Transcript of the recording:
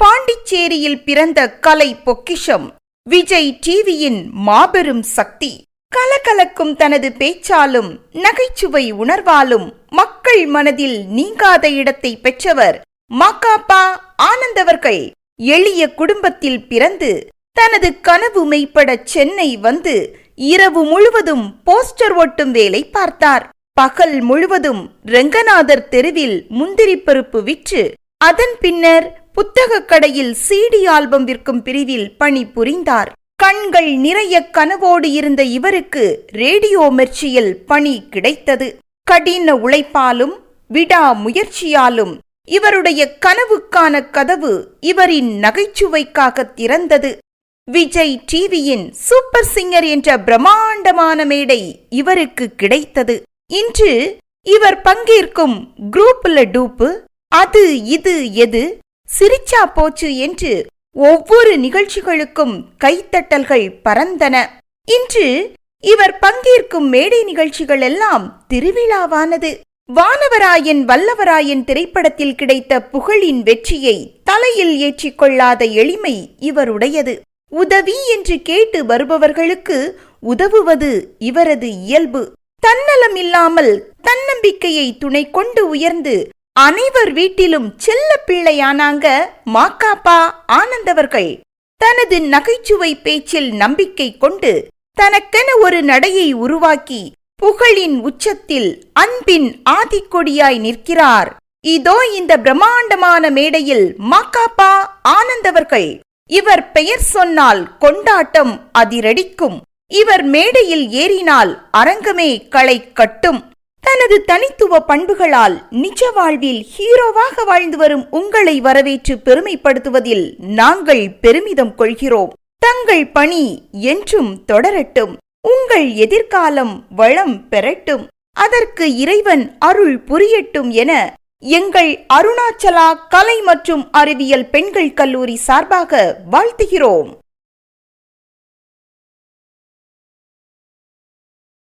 பாண்டிச்சேரியில் பிறந்த கலை பொக்கிஷம். விஜய் டிவியின் மாபெரும் சக்தி. கலகலக்கும் தனது பேச்சாலும் நகைச்சுவை உணர்வாலும் மக்கள் மனதில் நீங்காத இடத்தை பெற்றவர் மாக்காப்பா ஆனந்தவர்கள் எளிய குடும்பத்தில் பிறந்து தனது கனவு மெய்ப்பட சென்னை வந்து இரவு முழுவதும் போஸ்டர் ஒட்டும் வேலை பார்த்தார். பகல் முழுவதும் ரெங்கநாதர் தெருவில் முந்திரி பருப்பு விற்று அதன் பின்னர் புத்தகக் கடையில் சிடி ஆல்பம் விற்கும் பிரிவில் பணி புரிந்தார். கண்கள் நிறைய கனவோடு இருந்த இவருக்கு ரேடியோ மிர்ச்சியில் பணி கிடைத்தது. கடின உழைப்பாலும் விடா முயற்சியாலும் இவருடைய கனவுக்கான கதவு இவரின் நகைச்சுவைக்காக திறந்தது. விஜய் டிவியின் சூப்பர் சிங்கர் என்ற பிரம்மாண்டமான மேடை இவருக்கு கிடைத்தது. இன்று இவர் பங்கேற்கும் குரூப்ல டூப்பு அது இது எது சிரிச்சா போச்சு என்று ஒவ்வொரு நிகழ்ச்சிகளுக்கும் கைத்தட்டல்கள் பறந்தன. இன்று இவர் பங்கேற்கும் மேடை நிகழ்ச்சிகள் எல்லாம் திருவிழாவானது. வானவராயன் வல்லவராயன் திரைப்படத்தில் கிடைத்த புகழின் வெற்றியை தலையில் ஏற்றிக்கொள்ளாத எளிமை இவருடையது. உதவி என்று கேட்டு வருபவர்களுக்கு உதவுவது இவரது இயல்பு. தன்னலம் இல்லாமல் தன்னம்பிக்கையை துணை கொண்டு உயர்ந்து அனைவர் வீட்டிலும் செல்ல பிள்ளையானாங்க மாக்காப்பா ஆனந்தவர்கள் தனது நகைச்சுவை பேச்சில் நம்பிக்கை கொண்டு தனக்கென ஒரு நடையை உருவாக்கி புகழின் உச்சத்தில் அன்பின் ஆதிக்கொடியாய் நிற்கிறார். இதோ இந்த பிரம்மாண்டமான மேடையில் மாக்காப்பா ஆனந்தவர்கள் இவர் பெயர் சொன்னால் கொண்டாட்டம் அதிரடிக்கும். இவர் மேடையில் ஏறினால் அரங்கமே களை கட்டும். தனது தனித்துவ பண்புகளால் நிஜ வாழ்வில் ஹீரோவாக வாழ்ந்து வரும் உங்களை வரவேற்று பெருமைப்படுத்துவதில் நாங்கள் பெருமிதம் கொள்கிறோம். தங்கள் பணி என்றும் தொடரட்டும். உங்கள் எதிர்காலம் வளம் பெறட்டும். அதற்கு இறைவன் அருள் புரியட்டும் என எங்கள் அருணாச்சலா கலை மற்றும் அறிவியல் பெண்கள் கல்லூரி சார்பாக வாழ்த்துகிறோம்.